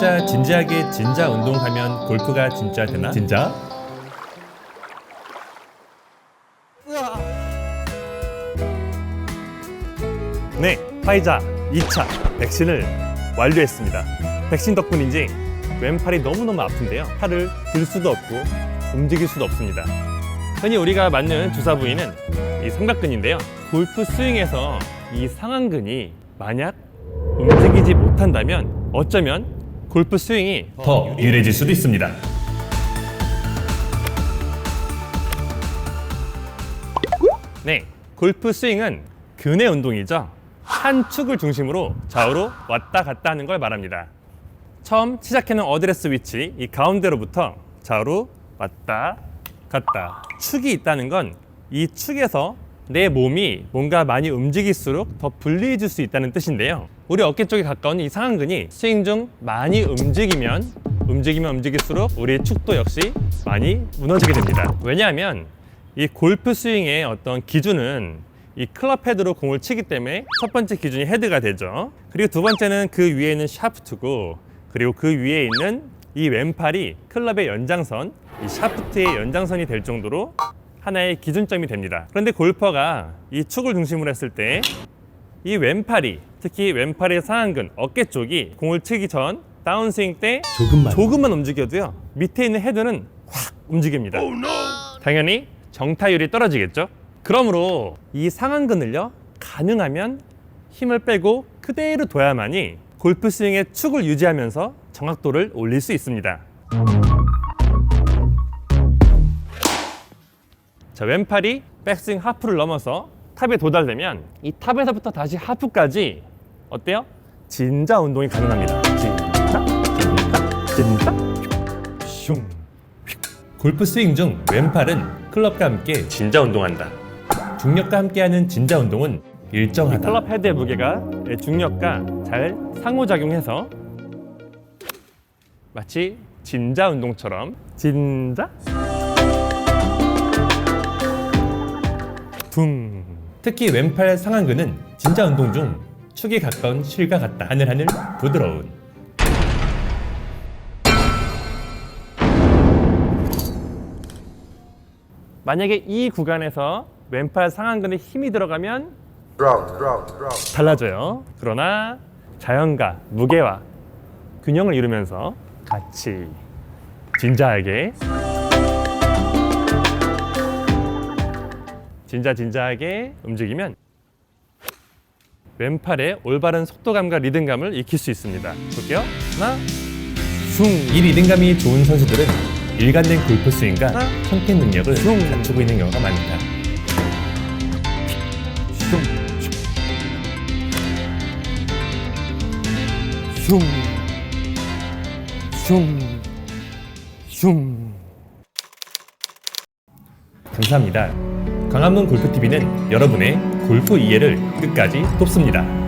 진짜 진지하게 진짜 운동하면 골프가 진짜 되나? 진짜? 네, 화이자 2차 백신을 완료했습니다. 백신 덕분인지 왼팔이 너무너무 아픈데요. 팔을 들 수도 없고 움직일 수도 없습니다. 흔히 우리가 맞는 주사 부위는 이 삼각근인데요. 골프 스윙에서 이 상완근이 만약 움직이지 못한다면 어쩌면 골프 스윙이 더 유리해질 수도 있습니다. 네, 골프 스윙은 근의 운동이죠. 한 축을 중심으로 좌우로 왔다 갔다 하는 걸 말합니다. 처음 시작해놓은 어드레스 위치, 이 가운데로부터 좌우로 왔다 갔다. 축이 있다는 건 이 축에서 내 몸이 뭔가 많이 움직일수록 더 불리해질 수 있다는 뜻인데요. 우리 어깨 쪽에 가까운 이 상완근이 스윙 중 많이 움직이면 움직이면 움직일수록 우리의 축도 역시 많이 무너지게 됩니다. 왜냐하면 이 골프 스윙의 어떤 기준은 이 클럽 헤드로 공을 치기 때문에 첫 번째 기준이 헤드가 되죠. 그리고 두 번째는 그 위에 있는 샤프트고 그리고 그 위에 있는 이 왼팔이 클럽의 연장선, 이 샤프트의 연장선이 될 정도로 하나의 기준점이 됩니다. 그런데 골퍼가 이 축을 중심으로 했을 때 이 왼팔이 특히 왼팔의 상완근, 어깨 쪽이 공을 치기 전 다운스윙 때 조금만. 조금만 움직여도요 밑에 있는 헤드는 확 움직입니다. 당연히 정타율이 떨어지겠죠. 그러므로 이 상완근을요 가능하면 힘을 빼고 그대로 둬야만이 골프 스윙의 축을 유지하면서 정확도를 올릴 수 있습니다. 자 왼팔이 백스윙 하프를 넘어서 탑에 도달되면 이 탑에서부터 다시 하프까지 어때요? 진자 운동이 가능합니다. 진자, 진자, 진자, 슝. 골프 스윙 중 왼팔은 클럽과 함께 진자 운동한다. 중력과 함께하는 진자 운동은 이 일정하다. 클럽 헤드의 무게가 중력과 잘 상호작용해서 마치 진자 운동처럼 진자 둥 특히 왼팔 상완근은 진자 운동 중 축에 가까운 실과 같다. 하늘하늘 부드러운. 만약에 이 구간에서 왼팔 상완근에 힘이 들어가면. 달라져요. 그러나 자연과 무게와 균형을 이루면서 같이 진지하게 진자 진지하게 움직이면 왼팔의 올바른 속도감과 리듬감을 익힐 수 있습니다. 볼게요. 하나, 숭, 이 리듬감이 좋은 선수들은 일관된 골프 스윙과 하나, 컨택 능력을 슝. 갖추고 있는 경우가 많다. 숭, 숭, 숭, 숭. 감사합니다. 광화문 골프TV는 여러분의 골프 이해를 끝까지 돕습니다.